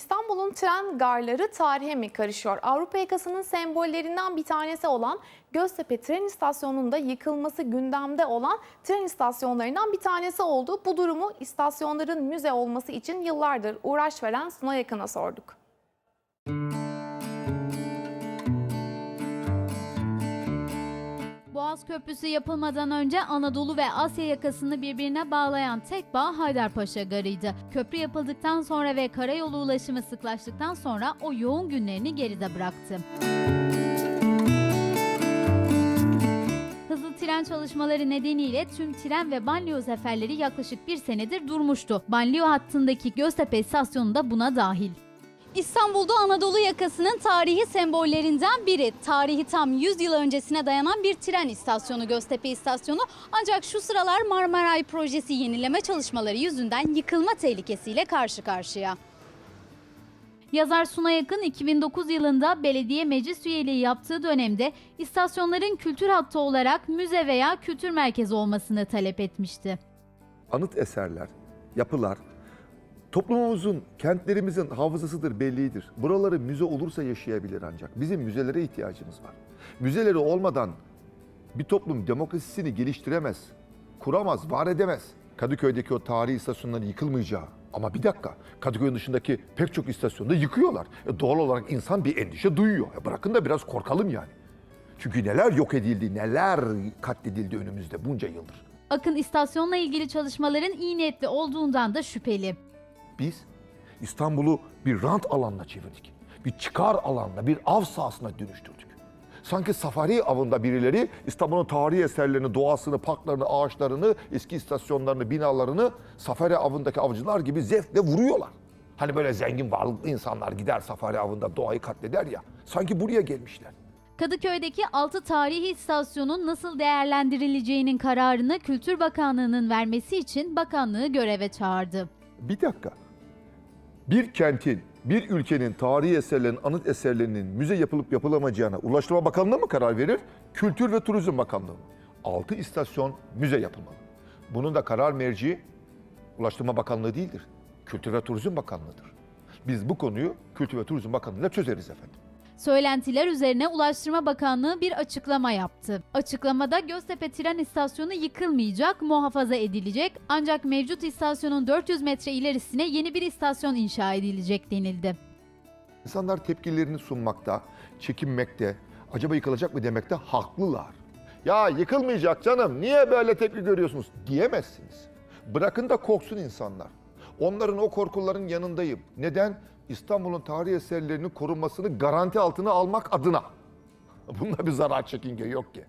İstanbul'un tren garları tarihe mi karışıyor? Avrupa yakasının sembollerinden bir tanesi olan Göztepe tren istasyonunda yıkılması gündemde olan tren istasyonlarından bir tanesi oldu. Bu durumu istasyonların müze olması için yıllardır uğraş veren Suna Yakın'a sorduk. Köprüsü yapılmadan önce Anadolu ve Asya yakasını birbirine bağlayan tek bağ Haydarpaşa Garı'ydı. Köprü yapıldıktan sonra ve karayolu ulaşımı sıklaştıktan sonra o yoğun günlerini geride bıraktı. Hızlı tren çalışmaları nedeniyle tüm tren ve banliyö seferleri yaklaşık bir senedir durmuştu. Banliyö hattındaki Göztepe istasyonu da buna dahil. İstanbul'da Anadolu yakasının tarihi sembollerinden biri. Tarihi tam 100 yıl öncesine dayanan bir tren istasyonu Göztepe istasyonu. Ancak şu sıralar Marmaray projesi yenileme çalışmaları yüzünden yıkılma tehlikesiyle karşı karşıya. Yazar Suna Yakın 2009 yılında belediye meclis üyeliği yaptığı dönemde istasyonların kültür hattı olarak müze veya kültür merkezi olmasını talep etmişti. anıt eserler, yapılar toplumumuzun, kentlerimizin hafızasıdır, bellidir. Buraları müze olursa yaşayabilir ancak. Bizim müzelere ihtiyacımız var. Müzeleri olmadan bir toplum demokrasisini geliştiremez, kuramaz, var edemez. Kadıköy'deki o tarihi istasyonların yıkılmayacağı. Ama bir dakika, Kadıköy'ün dışındaki pek çok istasyonda yıkıyorlar. E doğal olarak insan bir endişe duyuyor. E bırakın da biraz korkalım yani. Çünkü neler yok edildi, neler katledildi önümüzde bunca yıldır. Akın istasyonla ilgili çalışmaların iyi niyetli olduğundan da şüpheli. Biz İstanbul'u bir rant alanına çevirdik. Bir çıkar alanına, bir av sahasına dönüştürdük. Sanki safari avında birileri İstanbul'un tarihi eserlerini, doğasını, parklarını, ağaçlarını, eski istasyonlarını, binalarını safari avındaki avcılar gibi zevkle vuruyorlar. Hani böyle zengin, varlıklı insanlar gider safari avında doğayı katleder ya. Sanki buraya gelmişler. Kadıköy'deki 6 tarihi istasyonun nasıl değerlendirileceğinin kararını Kültür Bakanlığı'nın vermesi için bakanlığı göreve çağırdı. Bir dakika. Bir kentin, bir ülkenin tarihi eserlerinin, anıt eserlerinin müze yapılıp yapılamayacağına Ulaştırma Bakanlığı mı karar verir? Kültür ve Turizm Bakanlığı mı? 6 istasyon müze yapılmalı. Bunun da karar merci Ulaştırma Bakanlığı değildir. Kültür ve Turizm Bakanlığı'dır. Biz bu konuyu Kültür ve Turizm Bakanlığı'yla çözeriz efendim. Söylentiler üzerine Ulaştırma Bakanlığı bir açıklama yaptı. Açıklamada Göztepe tren istasyonu yıkılmayacak, muhafaza edilecek ancak mevcut istasyonun 400 metre ilerisine yeni bir istasyon inşa edilecek denildi. İnsanlar tepkilerini sunmakta, çekinmekte, acaba yıkılacak mı demekte haklılar. Ya yıkılmayacak canım, niye böyle tepki görüyorsunuz diyemezsiniz. Bırakın da korksun insanlar. Onların o korkuların yanındayım. Neden? İstanbul'un tarihi eserlerinin korunmasını garanti altına almak adına. Bunda bir zarar çekince yok ki.